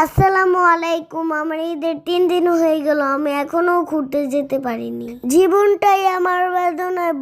আসসালামু আলাইকুম, আমার ঈদের তিন দিন হয়ে গেল, আমি এখনও ঘুরতে যেতে পারিনি। জীবনটাই আমার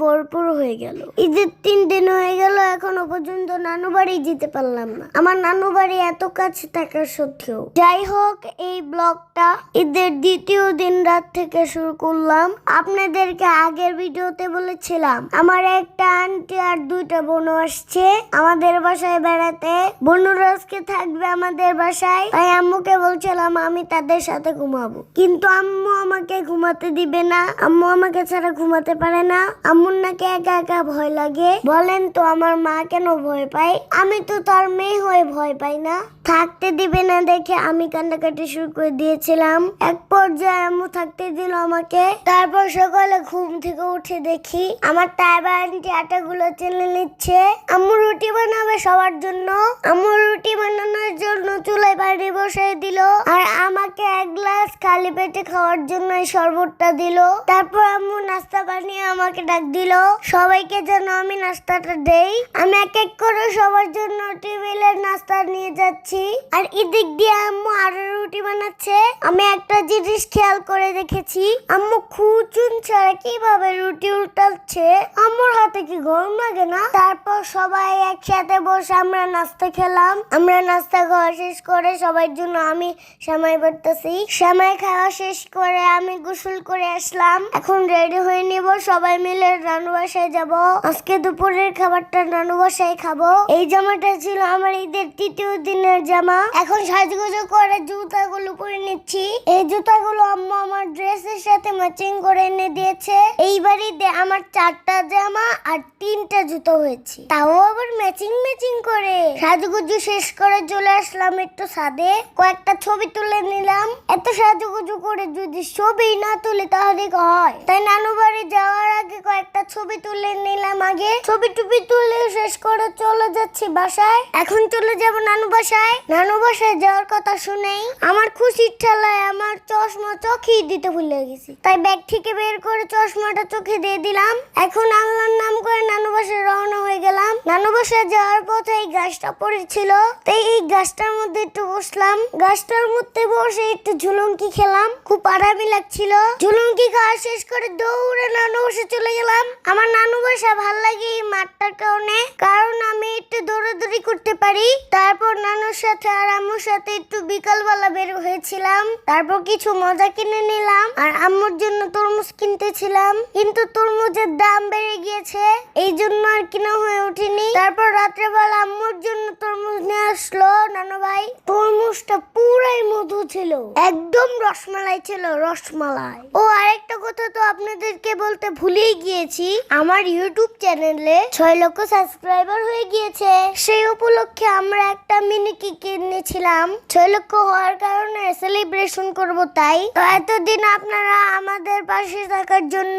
ভরপুর হয়ে গেল। ঈদের তিন দিন হয়ে গেল, এখনও পর্যন্ত নানু বাড়ি যেতে পারলাম না। আমার নানু বাড়ি এত কাছে থাকা সত্ত্বেও। যাই হোক, এই ব্লগটা ঈদের দ্বিতীয় দিন রাত থেকে শুরু করলাম। আপনাদেরকে আগের ভিডিওতে বলেছিলাম, আমার একটা আন্টি আর দুইটা বোনও আসছে। আমাদের বাসায় বেড়াতে। বোনুরা আজকে থাকবে আমাদের বাসায়। তাই আম্মুকে বলছিলাম, আমি তাদের সাথে ঘুমাবো। কিন্তু আম্মু আমাকে ঘুমাতে দিবে না। আম্মু আমাকে ছাড়া ঘুমাতে পারে না। আম্মুর নাকি একা একা ভয় লাগে। বলেন তো আমার মা কেন ভয় পায়? আমি তো তার মেয়ে হয়ে ভয় পাই না। থাকতে দিবে না দেখে আমি কান্নাকাটি শুরু করে দিয়েছিলাম। এক পর্যায়ে আম্মু থাকতে দিল আমাকে। তারপর সকালে ঘুম থেকে উঠে দেখি আমার তাইবা আন্টি আটাগুলো চেলে নিচ্ছে। আম্মু রুটি বানাবে সবার জন্য। আম্মু রুটি বানানোর জন্য চুলায় পানি বসাই দিল। আর আমাকে এক গ্লাস খালি পেটে খাওয়ার জন্য এই শরবতটা দিল। তারপর আম্মু নাস্তা বানিয়ে আমাকে ডাক দিল। সবাইকে যেন আমি নাস্তাটা দেই। আমি এক এক করে সবার জন্য টেবিলের নাস্তা নিয়ে যাচ্ছি। আর এদিক দিয়ে আম্মু আরও রুটি বানাচ্ছে। আমি একটা জিনিস খেয়াল করে দেখেছি। আম্মু খুচুন ছাড়া কীভাবে রুটি উল্টাচ্ছে? আম্মুর হাতে কি গরম লাগে না? তারপর সবাই একসাথে বসে আমরা নাস্তা খেলাম। আমরা নাস্তা খাওয়া শেষ করে সবার জন্য আমি সেমাই বাড়তেছি সেমাই খাওয়া শেষ করে আমি গোসল করে আসলাম। এখন রেডি হয়ে নিব। সবাই মিলে রানু বাসায় যাব। আজকে দুপুরের খাবারটা রানু বাসায় খাব। এই জামাটা ছিল আমার ঈদের তৃতীয় দিনের জামা। এখন সাজগুজো করে জুতাগুলো পরে নিচ্ছি। এই জুতাগুলো আম্মু আমার ড্রেসের সাথে ম্যাচিং করে এনে দিয়েছে। এইবার ঈদে আমার চারটা জামা আর তিনটা জুতো হয়েছে। তাও আবার ম্যাচিং ম্যাচিং করে। সাজুগুজু শেষ করে চলে আসলাম একটু সাদে কয়েকটা ছবি তুলে নিলাম। এত সাজুগুজু করে যদি ছবি না তুলি তাহলে হয়। তাই নানু বাড়ি যাওয়ার আগে কয়েকটা ছবি তুলে নিলাম আগে। ছবি টুপি তুলে শেষ করে চলে যাচ্ছি বাসায়। এখন চলে যাব নানু বাসায়। নানু বাসায় যাওয়ার কথা শুনেই আমার খুশির ঠেলায় আমার চশমা চোখেই দিতে ভুলে গেছি। তাই ব্যাগ থেকে বের করে চশমাটা চোখে দিয়ে দিলাম। এখন আল্লাহর নাম করে নানু বাসায় রওনা হয়ে গেলাম। নানু বাসায় যাওয়ার পথে এই গাছটা পড়েছিল। তাই এই গাছটার মধ্যে একটু বসলাম। গাছটার মধ্যে বসে একটু ঝুলঙ্কি খেলাম। খুব আরামই লাগছিল ঝুলঙ্কি খাওয়া শেষ করে দৌড়ে নানু বাসা চলে গেলাম। আমার নানু বাসা ভালো লাগে এই মাঠটার কারণে। কারণ আমি একটু দৌড়াদৌড়ি করতে পারি। তারপর নানুর সাথে আর আম্মুর সাথে একটু বিকালবেলা বের হয়েছিলাম। তারপর কিছু মজা কিনে নিলাম। আর আম্মুর জন্য তরমুজ কিনতেছিলাম। কিন্তু তরমুজের দাম বেড়ে গিয়েছে। এই জন্য আর কিনা হয়ে ওঠেনি তারপর রাত্রেবেলা আম্মুর জন্য তরমুজ নিয়ে আসলো নানু ভাই। তরমুজটা পুরাই মধু ছিল, একদম রসমালাই ছিল, রসমালাই। ও আরেকটা কথা তো আপনাদেরকে বলতে ভুলেই গিয়েছি, আমার ইউটিউব চ্যানেলে ছয় লক্ষ সাবস্ক্রাইবার হয়ে গিয়েছে। সেই উপলক্ষে আমরা একটা মিনি কেক কিনেছিলাম ছয় লক্ষ হওয়ার কারণে সেলিব্রেশন করব তাই। তো এতদিন আপনারা আমাদের পাশে থাকার জন্য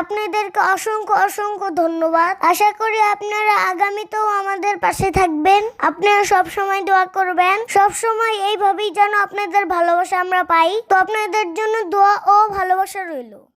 আপনাদেরকে অসংখ্য অসংখ্য ধন্যবাদ। আশা করি আপনারা আগামীতেও আমাদের পাশে থাকবেন। আপনারা সব সময় দোয়া করবেন। সব সময় এইভাবেই যেন আপনাদের ভালোবাসা আমরা পাই। তো আপনাদের জন্য দোয়া ও ভালোবাসা রইল।